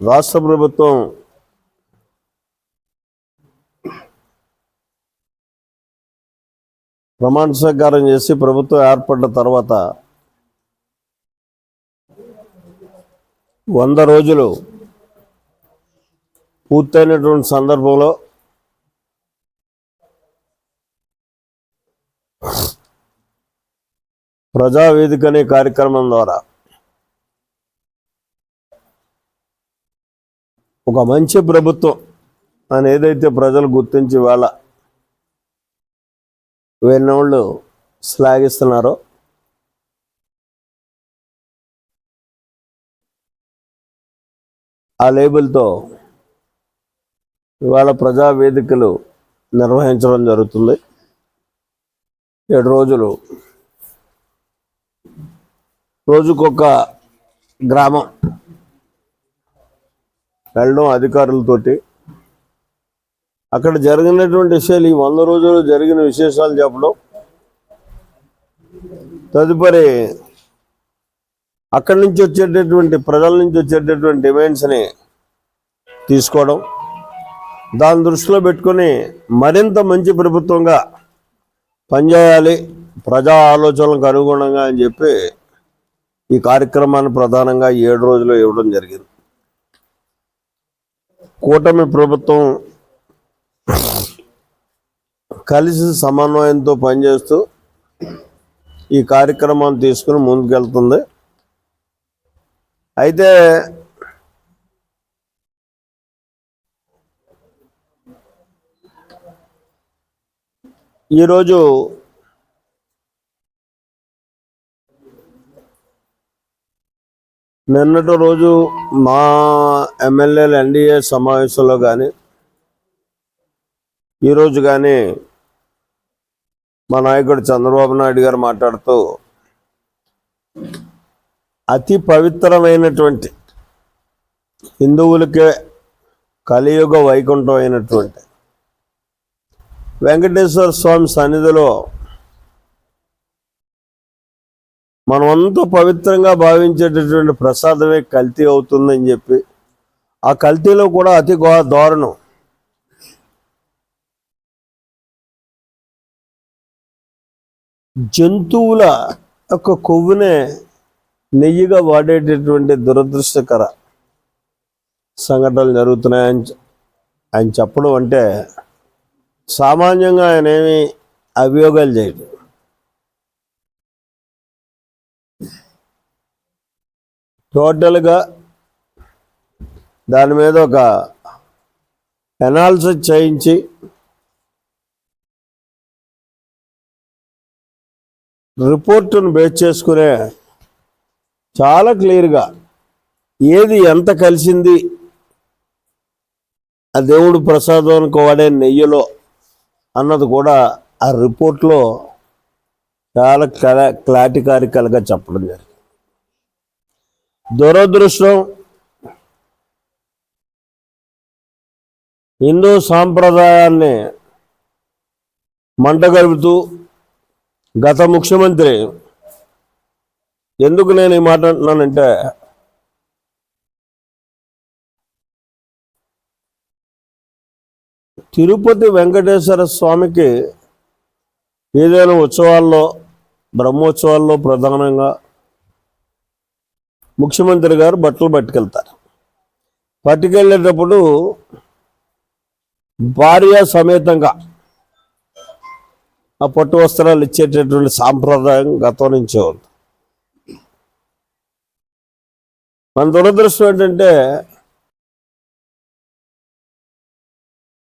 రాష్ట్ర ప్రభుత్వం ప్రమాణ స్వీకారం చేసి ప్రభుత్వం ఏర్పడ్డ తర్వాత వంద రోజులు పూర్తయినటువంటి సందర్భంలో ప్రజావేదిక అనే కార్యక్రమం ద్వారా ఒక మంచి ప్రభుత్వం అని ఏదైతే ప్రజలు గుర్తించి వాళ్ళ వెన్నోళ్ళు శ్లాఘిస్తున్నారో ఆ లేబుల్తో ఇవాళ ప్రజా వేదికలు నిర్వహించడం జరుగుతుంది. ఏడు రోజులు. రోజుకొక గ్రామం. వెళ్ళడం అధికారులతోటి. అక్కడ జరిగినటువంటి విషయాలు ఈ వంద రోజులు జరిగిన విశేషాలు చెప్పడం. తదుపరి అక్కడి నుంచి వచ్చేటటువంటి ప్రజల నుంచి వచ్చేటటువంటి డిమాండ్స్ని తీసుకోవడం. దాని దృష్టిలో పెట్టుకొని మరింత మంచి ప్రభుత్వంగా పనిచేయాలి. ప్రజా ఆలోచనలకు అనుగుణంగా అని చెప్పి ఈ కార్యక్రమాన్ని ప్రధానంగా ఏడు రోజులు ఇవ్వడం జరిగింది. కూటమి ప్రభుత్వం కలిసి సమన్వయంతో పనిచేస్తూ ఈ కార్యక్రమాన్ని తీసుకుని ముందుకెళ్తుంది. అయితే ఈరోజు నిన్నటి రోజు మా ఎమ్మెల్యేల ఎన్డీఏ సమావేశంలో కానీ ఈరోజు కానీ మా నాయకుడు చంద్రబాబు నాయుడు గారు మాట్లాడుతూ అతి పవిత్రమైనటువంటి హిందువులకే కలియుగ వైకుంఠం అయినటువంటి వెంకటేశ్వర స్వామి సన్నిధిలో మనమంతా పవిత్రంగా భావించేటటువంటి ప్రసాదమే కల్తీ అవుతుందని చెప్పి ఆ కల్తీలో కూడా అతి గో దారుణం. జంతువుల యొక్క కొవ్వునే నెయ్యిగా వాడేటటువంటి దురదృష్టకర సంఘటనలు జరుగుతున్నాయని ఆయన చెప్పడం అంటే సామాన్యంగా ఆయన ఏమి అభియోగాలు చేయడం టోటల్గా దాని మీద ఒక ఎనాలిసిస్ చేయించి రిపోర్టును బేస్ చేసుకునే చాలా క్లియర్గా ఏది ఎంత కలిసింది ఆ దేవుడు ప్రసాదానికి వాడే నెయ్యిలో అన్నది కూడా ఆ రిపోర్ట్లో చాలా క్లా క్లాటికారికల్గా చెప్పడం జరిగింది. దురదృష్టం. హిందూ సాంప్రదాయాన్ని మంటగలుపుతూ గత ముఖ్యమంత్రి ఎందుకు నేను ఈ మాట అంటున్నానంటే తిరుపతి వెంకటేశ్వర స్వామికి ఏదైనా ఉత్సవాల్లో బ్రహ్మోత్సవాల్లో ప్రధానంగా ముఖ్యమంత్రి గారు బట్టలు పట్టుకెళ్తారు. పట్టుకెళ్ళేటప్పుడు భార్య సమేతంగా ఆ పట్టు వస్త్రాలు ఇచ్చేటటువంటి సాంప్రదాయం గతం నుంచే ఉంది. మన దురదృష్టం ఏంటంటే